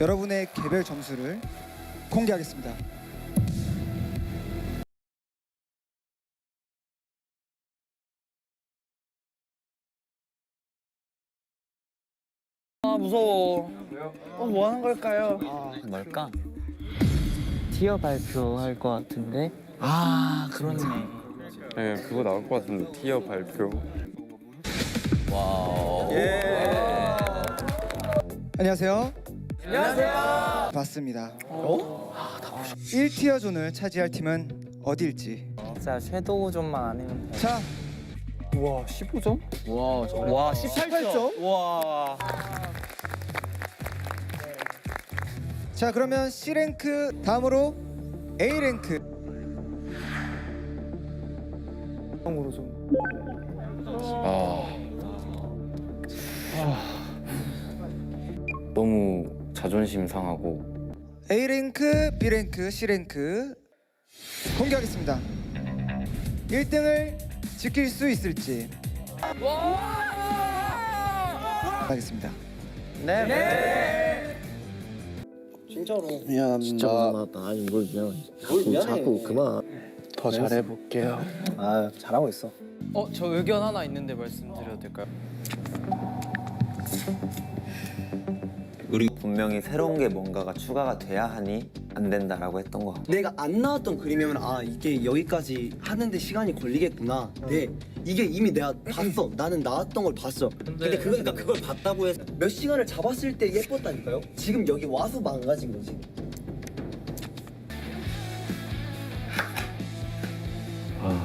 여러분의 개별 점수를 공개하겠습니다. 아 무서워. 어, 뭐 하는 걸까요? 뭘까? 티어 발표할 것 같은데 아 그렇네. 네, 그거 나올 것 같은데 티어 발표. 안녕하세요. 안녕하세요. 맞습니다. 어? 1티어 존을 차지할 팀은 어디일지. 진짜 섀도우 좀만 아니면 돼. 자, 와 15점? 와, 와 18점? 와. 자 그러면 C 랭크 다음으로 A 랭크. 으로 좀. 너 자존심 상하고 A 랭크, B 랭크, C 랭크 공개하겠습니다. 1등을 지킬 수 있을지. 하겠습니다. 진짜 고마웠다. 아니 이걸 그냥 자꾸, 자꾸 그만. 더 잘해볼게요. 아 잘하고 있어. 어, 저 의견 하나 있는데 말씀드려도 될까요? 우리 분명히 새로운 게 뭔가가 추가가 돼야 하니 안 된다라고 했던 거 같고 내가 안 나왔던 그림이면 아 이게 여기까지 하는데 시간이 걸리겠구나. 네 이게 이미 내가 봤어. 나는 나왔던 걸 봤어. 근데 그러니까 그걸 봤다고 해서 몇 시간을 잡았을 때 예뻤다니까요. 지금 여기 와서 망가진 거지. 아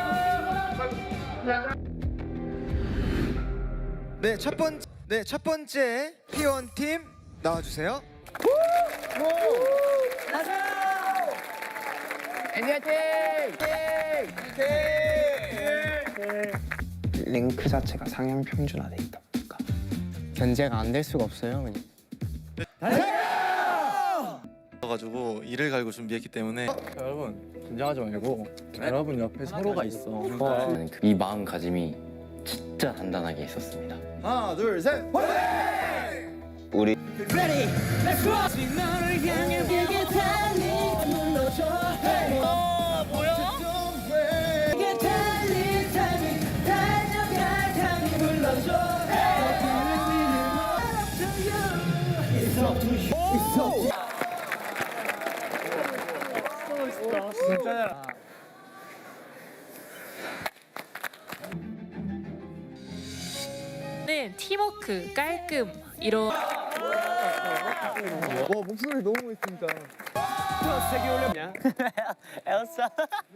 네, 첫 번째 네, 첫 번째 P1 팀 나와 주세요. 랭크 자체가 상향 평준화돼 있다 보니까 견제가 안 될 수가 없어요. 그냥. 가지고 이를 갈고 준비했기 때문에. 여러분 긴장하지 말고 여러분 옆에 서로가 있어. 나는 그이 마음가짐이 진짜 단단하게 있었습니다. 하나, 둘, 셋. 우리 는 팀워크, 깔끔 이런.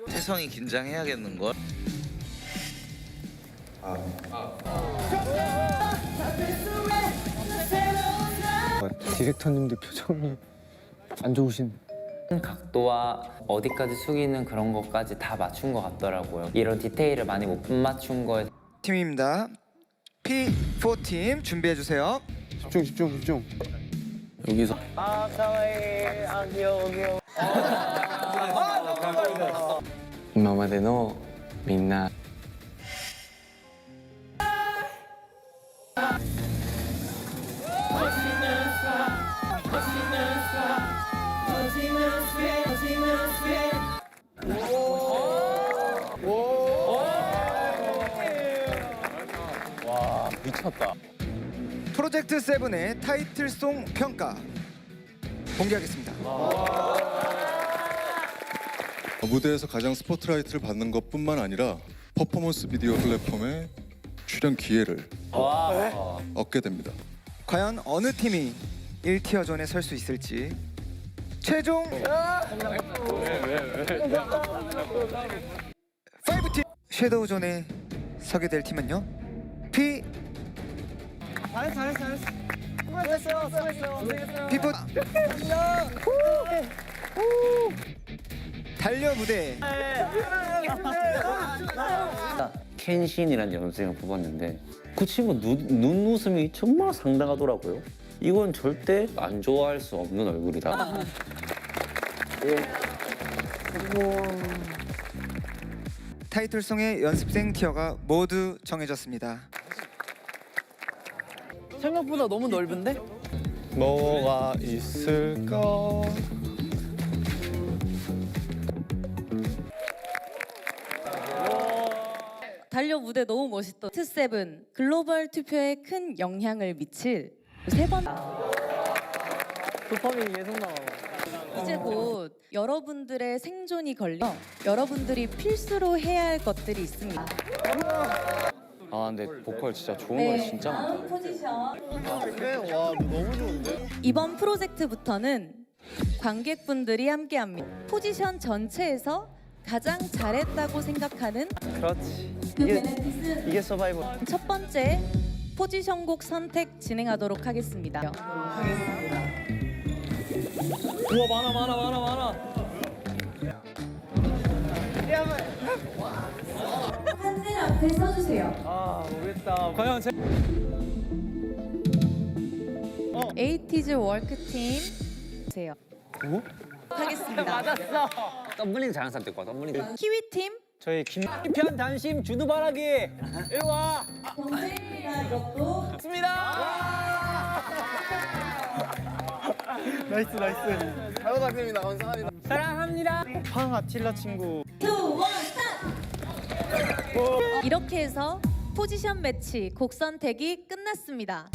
태성이 긴장해야겠는 걸. 디렉터님들 표정이 안 좋으신 각도와 어디까지 숙이는 그런 것까지 다 맞춘 것 같더라고요. 이런 디테일을 많이 못 맞춘 거에 팀입니다. P4 팀 준비해 주세요. 집중 집중 집중 여기서 이마마데노 민나 와 미쳤다. 프로젝트 세븐의 타이틀송 평가 공개하겠습니다. 무대에서 가장 스포트라이트를 받는 것뿐만 아니라 퍼포먼스 비디오 플랫폼에 출연 기회를 얻게 됩니다. 과연 어느 팀이 1티어 존에 설 수 있을지 최종 5팀 섀도우 존의 서게 될 팀은요. P 잘했어 잘했어 잘했어. 수고했어 수고했어. 피포 달려 무대 켄신이라는 연습생을 뽑았는데 그 친구 눈, 눈웃음이 정말 상당하더라고요. 이건 절대 안 좋아할 수 없는 얼굴이다. 타이틀송의 연습생 티어가 모두 정해졌습니다. 생각보다 너무 넓은데? 뭐가 있을까? 달려 무대 너무 멋있다. 트세븐 글로벌 투표에 큰 영향을 미칠 세 번. 도파민이 계속 나와. 이제 곧 여러분들의 생존이 걸려 여러분들이 필수로 해야 할 것들이 있습니다. 아 근데 보컬 진짜 좋은 네, 거 진짜 많다. 다음 포지션. 그래 와 너무 좋은데? 이번 프로젝트부터는 관객분들이 함께합니다. 포지션 전체에서 가장 잘했다고 생각하는 그렇지. 그 이게 이게 서바이벌. 첫 번째 포지션곡 선택 진행하도록 하겠습니다. 우와 많아 많아 많아 많아. 앞에 써주세요. 아 모르겠다. 과연 제 에이티즈 워크팀 주세요. 하겠습니다. 맞았어. 덤블링 잘하는 사람 될것 같아. 덤블링. 키위팀 저희 김편 단심 주누바라기 일로 와. 경쟁이라 이것도 나이스 나이스. 잘 부탁드립니다. 감사합니다. 사랑합니다. 팡 아틸라 친구. 스타트. 이렇게 해서 포지션 매치 곡 선 택이 끝났습니다.